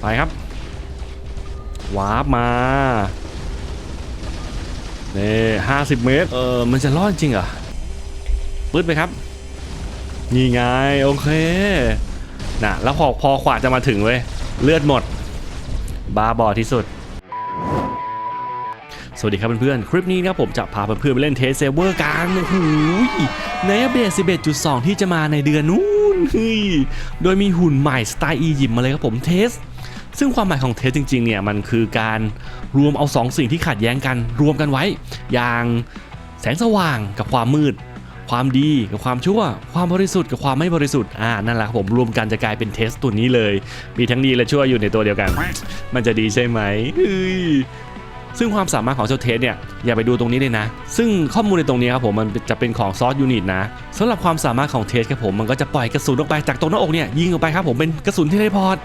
ไปครับวาร์ปมานี่ห้าสิบเมตร เออมันจะรอดจริงเหรอปื๊ดไปครับ นี่ไง โอเคนะแล้วพอพอขวาจะมาถึงเว้ย เลือดหมด บาบอที่สุด สวัสดีครับเพื่อนๆ คลิปนี้นะครับผมจะพาเพื่อนๆไปเล่นเทสเซเวอร์กันโอ้โหในอัปเดต11.2 ที่จะมาในเดือนนู้นเฮ้ยโดยมีหุ่นใหม่สไตล์อียิปต์มาเลยครับผมเทส ซึ่งความหมายของเทสจริงๆเนี่ยมันคือการรวมเอาสองสิ่งที่ขัดแย้งกันรวมกันไว้ อย่างแสงสว่างกับความมืด ความดีกับความชั่ว ความบริสุทธิ์กับความไม่บริสุทธิ์อ่านั่นแหละครับผมรวมกันจะกลายเป็นเทสตัวนี้เลย มีทั้งดีและชั่วอยู่ในตัวเดียวกัน มันจะดีใช่ไหมซึ่งความสามารถของเจ้าเทสเนี่ยอย่าไปดูตรงนี้เลยนะ ซึ่งข้อมูลในตรงนี้ครับผมมันจะเป็นของซอสยูนิตนะสำหรับความสามารถของเทสครับผมมันก็จะปล่อยกระสุนออกไปจากตรงหน้าอกเนี่ยยิงออกไปครับผมเป็นกระสุนเทเลพอร์ต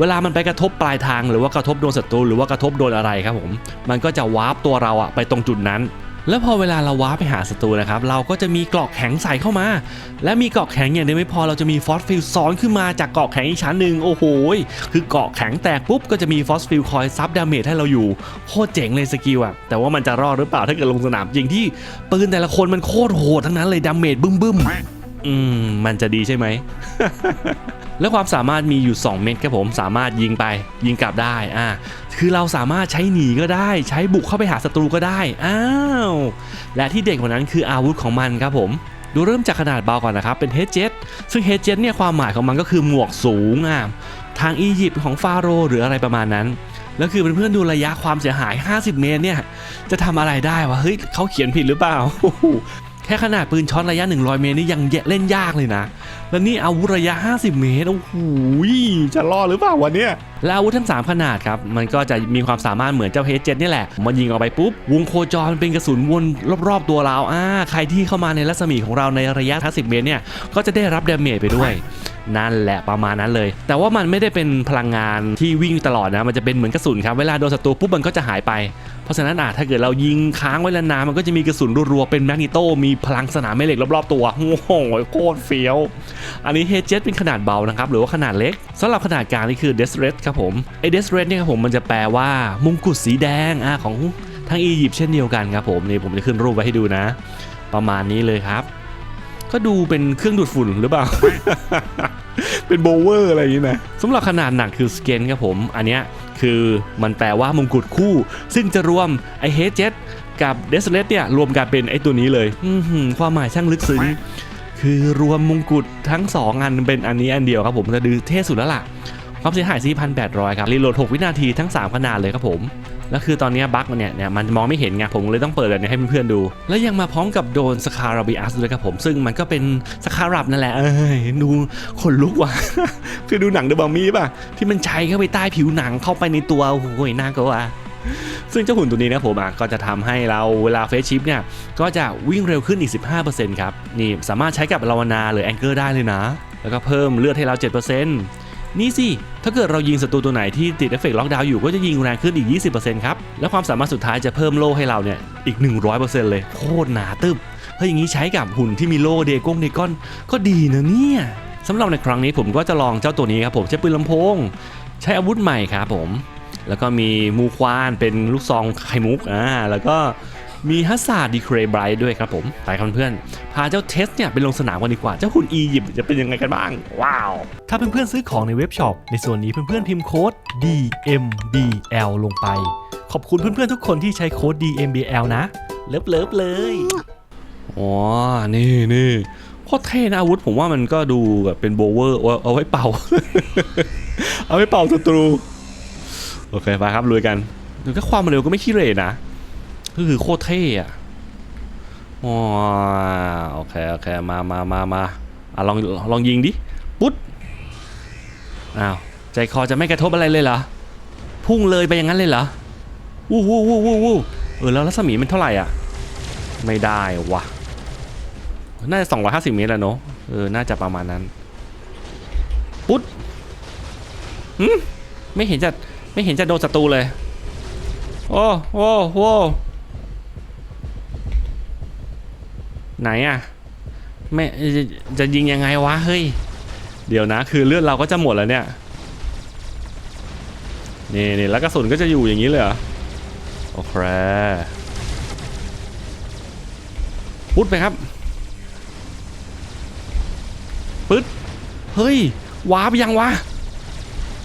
เวลามันไปกระทบปลายทางหรือว่ากระทบโดนศัตรูหรือว่ากระทบโดนอะไรครับผมมันก็จะวาร์ปตัวเราอะไปตรงจุดนั้นแล้วพอเวลาเราวาร์ปไปหาศัตรูนะครับ เราก็จะมีเกราะแข็งใส่เข้ามา และมีเกราะแข็งอย่างเดียวไม่พอเราจะมีฟอสฟิลซ้อนขึ้นมาจากเกราะแข็งอีกชั้นหนึ่งโอ้โหคือเกราะแข็งแตกปุ๊บก็จะมีฟอสฟิลคอยซับดาเมจให้เราอยู่โคตรเจ๋งเลยสกิลอะแต่ว่ามันจะรอดหรือเปล่าถ้าเกิดลงสนามจริงที่ปืนแต่ละคนมันโคตรโหดทั้งนั้นเลยดาเมจบึ้มบึ้มอืมมันจะดีใช่ไหม และความสามารถมีอยู่ 2 เม็ดครับผมสามารถยิงไปยิงกลับได้อ่าคือเราสามารถใช้หนีก็ได้ ใช้บุกเข้าไปหาศัตรูก็ได้อ้าวและที่เด่นกว่านั้นคืออาวุธของมันครับผมดูเริ่มจากขนาดเบาก่อนนะครับ เป็นเฮดเจ็ตซึ่งเฮดเจ็ตเนี่ยความหมายของมันก็คือหมวกสูงอะทางอียิปต์ของฟาโรหรืออะไรประมาณนั้น แล้วคือเพื่อนๆดูระยะความเสียหาย 50 เมตรเนี่ย จะทำอะไรได้วะ เฮ้ยเขาเขียนผิดหรือเปล่า แค่ขนาดปืนช็อตระยะ 100 เมตรนี่ยังเล่นยากเลยนะ แล้วนี่อาวุธระยะ 50 เมตร โอ้โห จะรอดหรือเปล่าวันเนี้ย แล้วอาวุธทั้ง 3 ขนาดครับ มันก็จะมีความสามารถเหมือนเจ้าเฮดเจ็ตนี่แหละ มันยิงออกไปปุ๊บ วงโคจรเป็นกระสุนวนรอบๆตัวเราอ่าใครที่เข้ามาในรัศมีของเราในระยะ50เมตรเนี่ย ก็จะได้รับดาเมจไปด้วยนั่นแหละประมาณนั้นเลย แต่ว่ามันไม่ได้เป็นพลังงานที่วิ่งตลอดนะ มันจะเป็นเหมือนกระสุนครับเวลาโดนศัตรูปุ๊บมันก็จะหายไป เพราะฉะนั้นอาถ้าเกิดเรายิงค้างไว้นานๆมันก็จะมีกระสุนรัวๆเป็นแมกนิโตมีพลังสนามแม่เหล็กรอบๆตัวโอ้โหโคตรเฟี้ยว อันนี้เฮดเจ็ตเป็นขนาดเบานะครับหรือว่าขนาดเล็กสำหรับขนาดกลางนี่คือเดสเรสครับผมไอเดสเรสเนี่ยครับผมมันจะแปลว่ามงกุฎสีแดงอ่าของทางอียิปต์เช่นเดียวกันครับผมนี่ผมจะขึ้นรูปไว้ให้ดูนะ ประมาณนี้เลยครับ ก็ดูเป็นเครื่องดูดฝุ่นหรือเปล่า เป็นโบเวอร์อะไรอย่างนี้นะสำหรับขนาดหนักคือสเกนครับผม อันเนี้ยคือมันแปลว่ามงกุฎคู่ ซึ่งจะรวมไอเฮดเจ็ตกับเดสเลสเนี่ยรวมกันเป็นไอตัวนี้เลยอื้อหือความหมายช่างลึกซึ้งคือรวมมงกุฎทั้ง 2 อันเป็นอันนี้อันเดียวครับผมจะดูเท่สุดแล้วล่ะ ความเสียหาย 4,800 ครับรีโหลด 6 วินาทีทั้ง 3 ขนาดเลยครับผมแล้วคือตอนนี้บั๊กมันเนี่ยเนี่ยมันมองไม่เห็นไงผมเลยต้องเปิดแบบนี้ให้เพื่อนๆดู แล้วยังมาพร้อมกับโดนสคาราบิอัสด้วยครับผมซึ่งมันก็เป็นสคารับนั่นแหละเอ้ยดูขนลุกว่ะคือดูหนังเดอะบัมมี่ป่ะที่มันใช้เข้าไปใต้ผิวหนังเข้าไปในตัวโอ้โหน่ากลัวซึ่งเจ้าหุ่นตัวนี้นะผมอะก็จะทำให้เราเวลาเฟสชิปเนี่ยก็จะวิ่งเร็วขึ้นอีก 15%ครับนี่สามารถใช้กับลาวนาหรือแองเกอร์ได้เลยนะ แล้วก็เพิ่มเลือดให้เรา 7% นี่สิ ถ้าเกิดเรายิงศัตรูตัวไหนที่ติดเอฟเฟกต์ล็อกดาวน์อยู่ก็จะยิงแรงขึ้นอีก 20%ครับ และความสามารถสุดท้ายจะเพิ่มโล่ให้เราเนี่ย อีก 100%เลย โคตรหนาตึบเฮ้ยอย่างนี้ใช้กับหุ่นที่มีโล่เดก้งเดก้อนก็ดีนะเนี่ยสำหรับในครั้งนี้ผมก็จะลองเจ้าตัวนี้ครับผมใช้ปืนลำโพง ใช้อาวุธใหม่ครับผม แล้วก็มีมูควานเป็นลูกซองไข่มุกอ่าแล้วก็ มีฮัสซาร์ดีเครไบรท์ด้วยครับผมไปครับเพื่อนๆพาเจ้าเทสเนี่ยไปลงสนามกันดีกว่า เจ้าหุ่นอียิปต์จะเป็นยังไงกันบ้าง ว้าว ถ้าเพื่อนๆซื้อของในเว็บช็อปในส่วนนี้เพื่อนๆพิมพ์โค้ด DMBL ลงไป ขอบคุณเพื่อนๆทุกคนที่ใช้โค้ด DMBL นะ เลิฟเลิฟๆเลยอ๋อนี่นี่โคตรเท่นะอาวุธผมว่ามันก็ดูแบบเป็นโบเวอร์เอาเอาไว้เป่า เอาไว้เป่าศัตรู โอเคไปครับลุยกันดูแค่ความเร็วก็ไม่ขี้เหร่นะ ก็คือโคตรเท่อะอ๋อโอเคโอเคมามามามาอะลองลองยิงดิ ปุ๊ดอ้าวใจคอจะไม่กระทบอะไรเลยเหรอ พุ่งเลยไปอย่างนั้นเลยเหรอ วู้วู้วู้วู้วู้เออแล้วรัศมีมันเท่าไหร่อะ ไม่ได้วะน่าจะ 250 เมตรแล้วเนอะเออ น่าจะประมาณนั้น ปุ๊ดหืมไม่เห็นจะไม่เห็นจะโดนศัตรูเลย โอ้โอ้โอ้ ไหนอะไม่จะยิงยังไงวะเฮ้ย เดี๋ยวนะ คือเลือดเราก็จะหมดแล้วเนี่ยนี่นี่แล้วกระสุนก็จะอยู่อย่างนี้เลยเหรอโอเคพุดไปครับปึ๊ดเฮ้ยวาร์ปยังวะ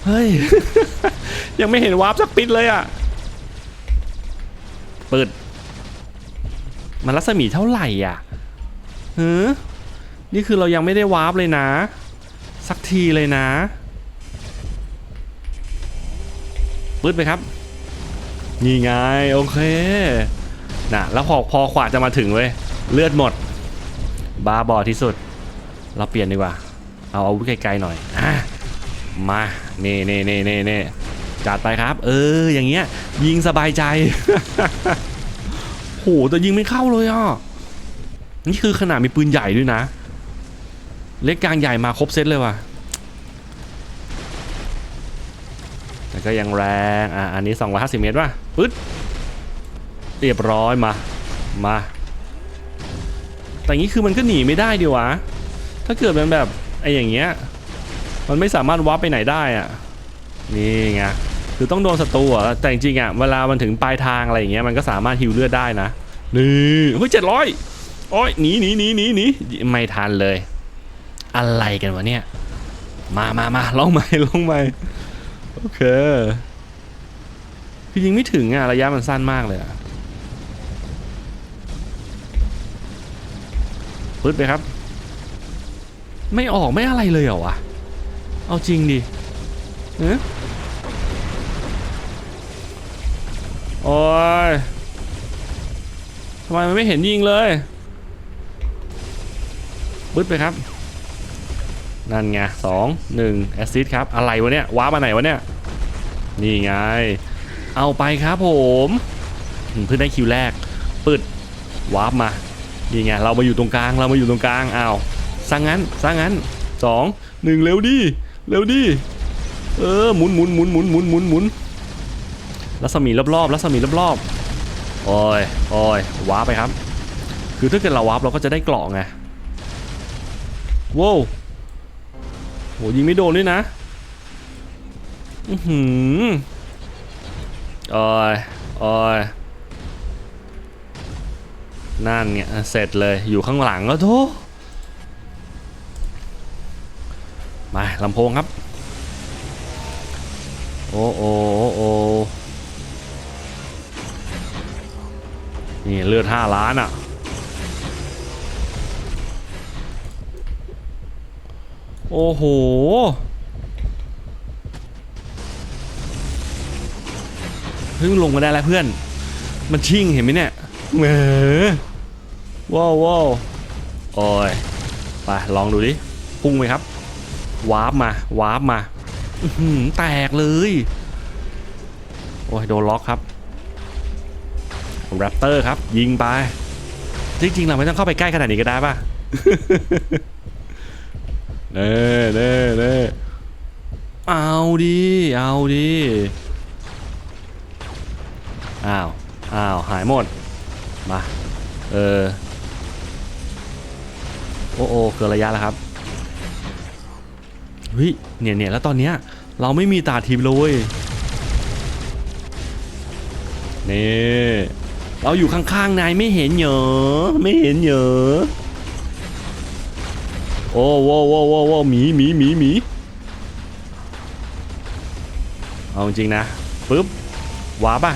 เฮ้ย ยังไม่เห็นวาร์ปสักปิดเลยอะเปิด มันรัศมีเท่าไหร่อะ ฮ้นี่คือเรายังไม่ได้วาร์ปเลยนะ สักทีเลยนะปืดไปครับ นี่ไง โอเคนะแล้วพอพอขวาจะมาถึงเว้ย เลือดหมดบ้าบอที่สุด เราเปลี่ยนดีกว่า เอาอาวุธไกลๆหน่อยอะมาเน่เน่เน่เน่เน่จัดไปครับ เออ อย่างเงี้ย ยิงสบายใจโหแต่ยิงไม่เข้าเลยอะ นี่คือขนาดมีปืนใหญ่ด้วยนะ เล็กกลางใหญ่มาครบเซตเลยว่ะ แต่ก็ยังแรง อะ อันนี้ 250 เมตรป่ะ ปึ๊ด เรียบร้อยมา มา แต่อย่างนี้คือมันก็หนีไม่ได้ดีวะ ถ้าเกิดมันแบบไอ้อย่างเงี้ย มันไม่สามารถวับไปไหนได้อะ นี่ไงคือต้องโดนศัตรูอะ แต่จริงๆอะ เวลามันถึงปลายทางอะไรอย่างเงี้ย มันก็สามารถฮิวเลือดได้นะ นี่ เฮ้ยเจ็ดร้อย โอ้ยหนีหนีหนีหนีหนีไม่ทันเลย อะไรกันวะเนี่ย มามามาลองใหม่ลองใหม่โอเคคือยิงไม่ถึงอะระยะมันสั้นมากเลยอะปึ๊ดไปครับ ไม่ออกไม่อะไรเลยเหรอวะ เอาจริงดิเอ๊ะโอ้ยทำไมมันไม่เห็นยิงเลย ปึ๊ดไปครับ นั่นไงสองหนึ่งแอซิดครับ อะไรวะเนี่ย ว้ามาไหนวะเนี่ย นี่ไง เอาไปครับผมเพิ่งได้คิวแรกปึดวาร์ปมานี่ไงเรามาอยู่ตรงกลางเรามาอยู่ตรงกลางอ้าวซะงั้นซะงั้นสองหนึ่งเร็วดิเร็วดิเออหมุนหมุนหมุนหมุนหมุนหมุนหมุนรัศมีรอบๆรัศมีรอบๆโอ้ยโอ้ยวาร์ปไปครับ คือถ้าเกิดเราวาร์ปเราก็จะได้เกราะไง ว้าวโหยิงไม่โดนด้วยนะอือหือโอ้ยอ้ยนั่นเนี่ยเสร็จเลยอยู่ข้างหลังแล้วโธ่มาลำโพงครับ โอ้โอ้โอ้นี่เลือดห้าล้านอะ โอ้โห เพิ่งลงมาได้แล้วเพื่อน มันชิ่งเห็นไหมเนี่ยเหมอว้าวว้าวโอ้ยไปลองดูดิ พุ่งไหมครับ วาร์ปมา วาร์ปมาอื้อหือแตกเลย โอ้ย โดนล็อกครับแรปเตอร์ครับ ยิงไป จริงๆ เราไม่ต้องเข้าไปใกล้ขนาดนี้ก็ได้ป่ะ เน่เน่เน่เอาดิเอาดิอ้าวอ้าวหายหมด มา เออ โอ้โอเกินระยะแล้วครับเฮ้ยเนี่ยเนี่ยแล้วตอนเนี้ยเราไม่มีตาทีมเลยเว้ยนี่ เราอยู่ข้างๆนายไม่เห็นเหรอไม่เห็นเหรอ โอ้โว้โว้โว้โว้หมีหมีหมีหมีเอาจริงนะปึ๊บว้าป่ะ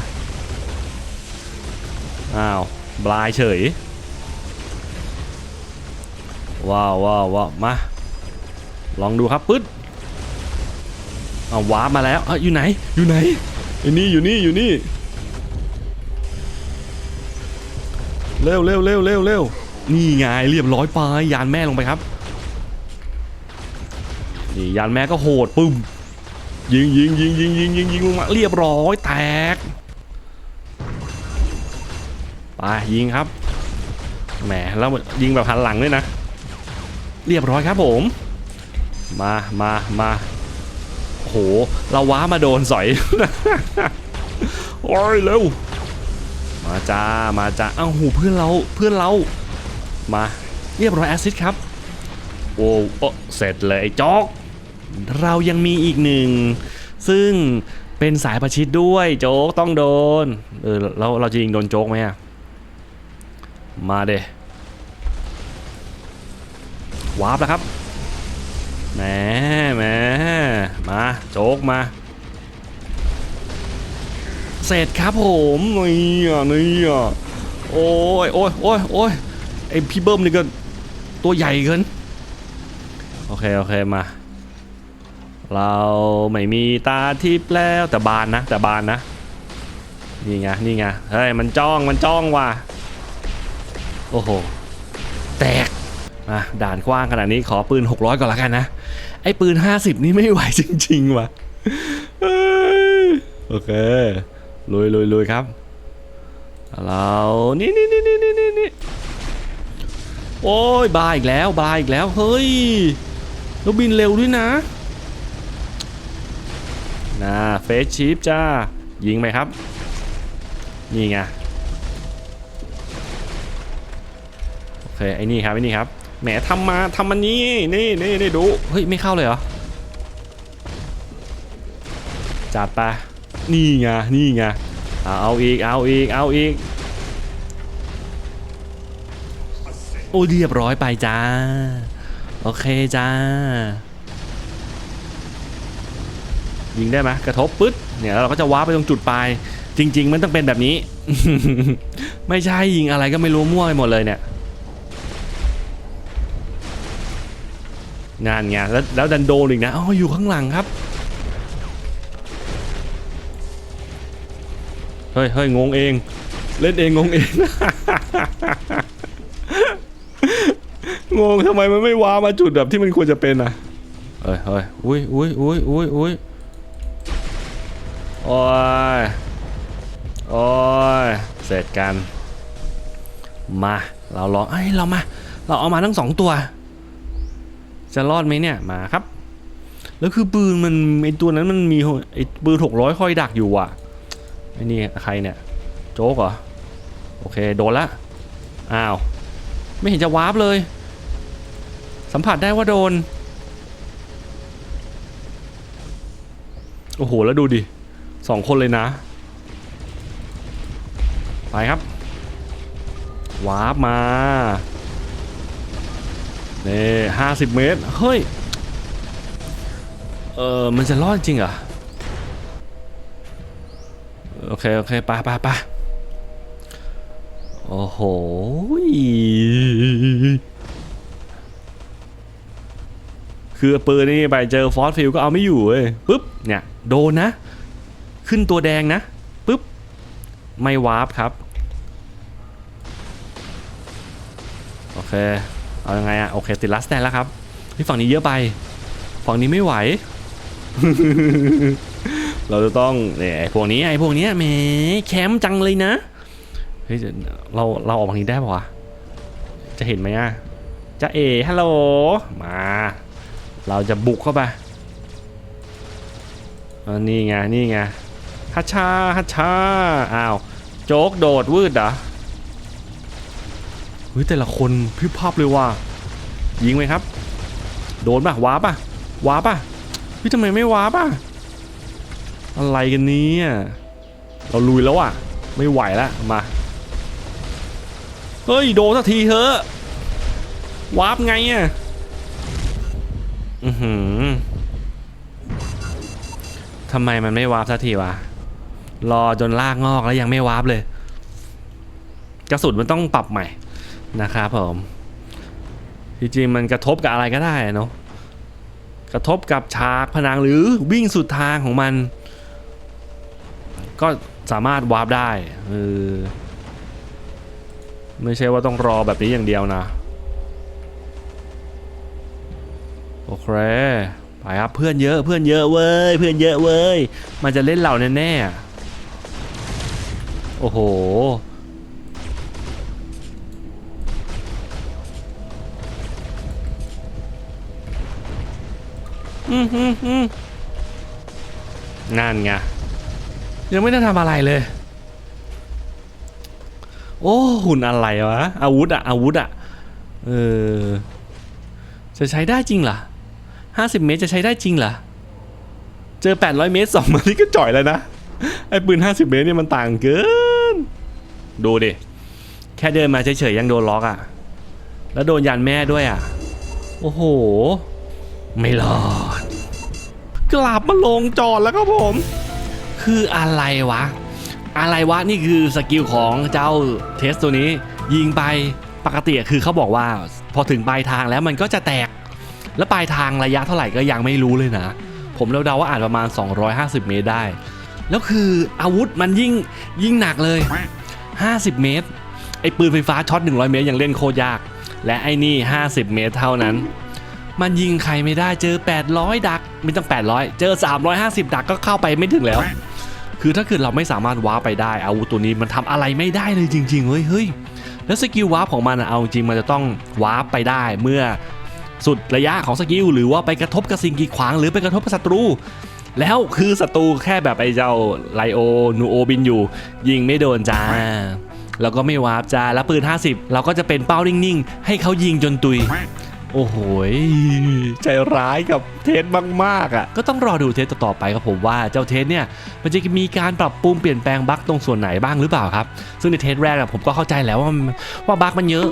อ้าวบลายเฉยว้าวว้าวว้าวมา ลองดูครับปึ๊ดเอาวาร์ปมาแล้วเอ้ยอยู่ไหนอยู่ไหนอยู่นี่อยู่นี่อยู่นี่เร็วเร็วเร็วเร็วเร็วนี่ไงเรียบร้อยไปยานแม่ลงไปครับ นี่ยานแม่ก็โหดปึ้มยิงยิงยิงยิงยิงยิงยิงลงมาเรียบร้อยแตกไปยิงครับแหมแล้วยิงแบบหันหลังด้วยนะ เรียบร้อยครับผม มามามาโหเราว้ามาโดนสอยโอ้ยเร็วมาจ้ามาจ้าเอ้าหูเพื่อนเราเพื่อนเรามาเรียบร้อยแอซิดครับโอ้โอ้เสร็จเลยไอ้จ๊อก เรายังมีอีกหนึ่ง ซึ่งเป็นสายประชิดด้วยโจ๊กต้องโดน เออเราเราจะยิงโดนโจ๊กไหมอะมาเดวาร์ปแล้วครับแหมแหมมาโจ๊กมา เสร็จครับผมนี่อะนี่อะโอ้ยโอ้ยโอ้ยโอ้ยไอพี่เบิ้มนี่ก็ตัวใหญ่เกิน โอเค โอเค มา เราไม่มีตาทิพย์แล้วแต่บานนะ แต่บานนะ นี่ไงนี่ไงเฮ้ยมันจ้องมันจ้องว่ะโอ้โหแตกมาด่านกว้างขนาดนี้ขอปืน 600 ก่อนละกันนะ ไอ้ปืน 50 นี่ไม่ไหวจริง ๆ ว่ะโอเคลุยลุยลุยครับเรานี่นี่นี่นี่นี่นี่โอ้ยบาอีกแล้วบาอีกแล้ว เฮ้ยแล้วบินเร็วด้วยนะ นะเฟสชีฟจ้า ยิงไหมครับ นี่ไง โอเค ไอ้นี่ครับไอ้นี่ครับ แหมทำมาทำมันนี้ นี่นี่นี่ดู เฮ้ย ไม่เข้าเลยเหรอ จัดไป นี่ไง นี่ไง เอาเอาอีก เอาอีก เอาอีก โอ้เรียบร้อยไปจ้า โอเคจ้า ยิงได้ไหมกระทบปึ๊ดเนี่ยแล้วเราก็จะว้าไปตรงจุดปลายจริง ๆ มันต้องเป็นแบบนี้ ไม่ใช่ยิงอะไรก็ไม่รู้มั่วไปหมดเลยเนี่ยงานไงแล้วแล้วดันโดนอีกนะอ๋ออยู่ข้างหลังครับเฮ้ยเฮ้ยงงเอง เล่นเองงงเอง งงทำไมมันไม่ว้ามาจุดแบบที่มันควรจะเป็นอะเฮ้ยเฮ้ยอุ้ยอุ้ยอุ้ยอุ้ยอุ้ย โอ้ย โอ้ย เสร็จกัน มา เราลองเอ้ย เรามา เราเอามาทั้งสองตัว จะรอดไหมเนี่ย มาครับ แล้วคือปืนมันไอตัวนั้นมันมีไอปืนหกร้อยคอยดักอยู่อะไอนี่ใครเนี่ย โจ๊กเหรอ โอเค โดนละ อ้าว ไม่เห็นจะวาร์ปเลย สัมผัสได้ว่าโดน โอ้โห แล้วดูดิ สองคนเลยนะ ไปครับวาร์ปมาเนี่ห้าสิบเมตร เฮ้ย เออมันจะรอดจริงเหรอ โอเค โอเคไปไปไปโอ้โหคือปืนนี่ไปเจอฟอสฟิลก็เอาไม่อยู่เว้ยปุ๊บเนี่ย โดนนะ ขึ้นตัวแดงนะปุ๊บ ไม่วาร์ปครับ โอเค เอายังไงอะโอเค ติดลัสแตนแล้วครับที่ฝั่งนี้เยอะไป ฝั่งนี้ไม่ไหว เราจะต้องเนี่ยพวกนี้ไอ้พวกนี้แหมแคมจังเลยนะเฮ้ยเราเราออกทางนี้ได้ปะวะจะเห็นไหมอะจะเอฮัลโหลมา เราจะบุกเข้าไปอันนี่ไงนี่ไง ฮัชชาฮัชชาอ้าวโจ๊กโดดวืดเหรอเฮ้ยแต่ละคนพริบพับเลยว่ะยิงไหมครับ โดนป่ะว้าป่ะว้าป่ะพี่ทำไมไม่ว้าป่ะอะไรกันนี้เราลุยแล้วอะ ไม่ไหวแล้วมาเฮ้ยโดนสักทีเถอะวาร์ปไงอะอือหือทำไมมันไม่วาร์ปสักทีวะ รอจนลากงอกแล้วยังไม่วาร์ปเลย กระสุนมันต้องปรับใหม่นะครับผมจริงๆมันกระทบกับอะไรก็ได้เนาะกระทบกับฉากผนังหรือวิ่งสุดทางของมัน ก็สามารถวาร์ปได้เออไม่ใช่ว่าต้องรอแบบนี้อย่างเดียวนะโอเคไปครับเพื่อนเยอะเพื่อนเยอะเว้ยเพื่อนเยอะเว้ยมันจะเล่นเราแน่ๆ โอ้โห อืมอืมอืมนั่นไง ยังไม่ได้ทำอะไรเลย โอ้ หุ่นอะไรวะ อาวุธอะอาวุธอะเออ จะใช้ได้จริงเหรอห้าสิบเมตรจะใช้ได้จริงเหรอ เจอ800เมตรสองมานี่ก็จ่อยแล้วนะ ไอ้ปืน50เมตรเนี่ยมันต่างเกิน ดูดิ แค่เดินมาเฉยๆยังโดนล็อกอะ่ะ แล้วโดนยันแม่ด้วยอะ่ะ โอ้โห ไม่รอด กลับมาลงจอดแล้วครับผม คืออะไรวะ อะไรวะนี่คือสกิลของเจ้าเทสตัวนี้ ยิงไปปกติคือเขาบอกว่า พอถึงปลายทางแล้วมันก็จะแตก แล้วปลายทางระยะเท่าไหร่ก็ยังไม่รู้เลยนะ ผมเดาๆว่าอาจประมาณ 250 เมตรได้ แล้วคืออาวุธมันยิ่งยิ่งหนักเลย 50 เมตร ไอ้ปืนไฟฟ้าช็อต 100 เมตรยังเล่นโคตรยาก และไอ้นี่ 50 เมตรเท่านั้น มันยิงใครไม่ได้เจอ 800 ดัก ไม่ต้อง 800 เจอ 350 ดักก็เข้าไปไม่ถึงแล้ว คือถ้าเกิดเราไม่สามารถว้าร์ปไปได้ อาวุธตัวนี้มันทำอะไรไม่ได้เลยจริงๆเฮ้ยเฮ้ยแล้วสกิลวาร์ปของมันอะเอาจริงมันจะต้องวาร์ปไปได้เมื่อสุดระยะของสกิลหรือว่าไปกระทบกับสิ่งกีดขวางหรือไปกระทบกับศัตรู แล้วคือศัตรูแค่แบบไอ้เจ้าไลโอนูโอบินอยู่ ยิงไม่โดนจ้าแล้วก็ไม่วาร์ปจ้าแล้วปืน 50 เราก็จะเป็นเป้านิ่งๆ ให้เขายิงจนตุย โอ้โหใจร้ายกับเทสมากๆอะก็ต้องรอดูเทสต่อไปครับผมว่าเจ้าเทสเนี่ย มันจะมีการปรับปรุงเปลี่ยนแปลงบั๊กตรงส่วนไหนบ้างหรือเปล่าครับ ซึ่งในเทสแรกอะผมก็เข้าใจแล้วว่าว่าบั๊กมันเยอะ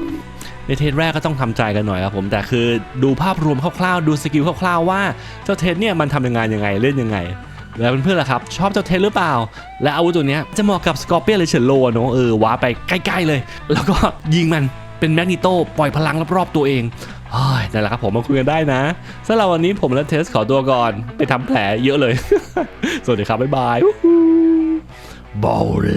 ในเทสแรกก็ต้องทำใจกันหน่อยครับผมแต่คือดูภาพรวมคร่าวๆ ดูสกิลคร่าวๆว่าเจ้าเทสเนี่ยมันทำยังไงยังไงเล่นยังไง แล้วเพื่อนๆล่ะครับ ชอบเจ้าเทสหรือเปล่า และอาวุธตัวนี้จะเหมาะกับสกอร์เปียนหรือเชลโลเนาะเออว้าไปใกล้ๆเลย แล้วก็ยิงมันเป็นแมกนิโตปล่อยพลังรอบๆตัวเองเฮ้ยนั่นแหละครับผมมาคุยกันได้นะสำหรับวันนี้ผมและเทสขอตัวก่อนไปทำแผลเยอะเลย สวัสดีครับบ๊ายบายบอล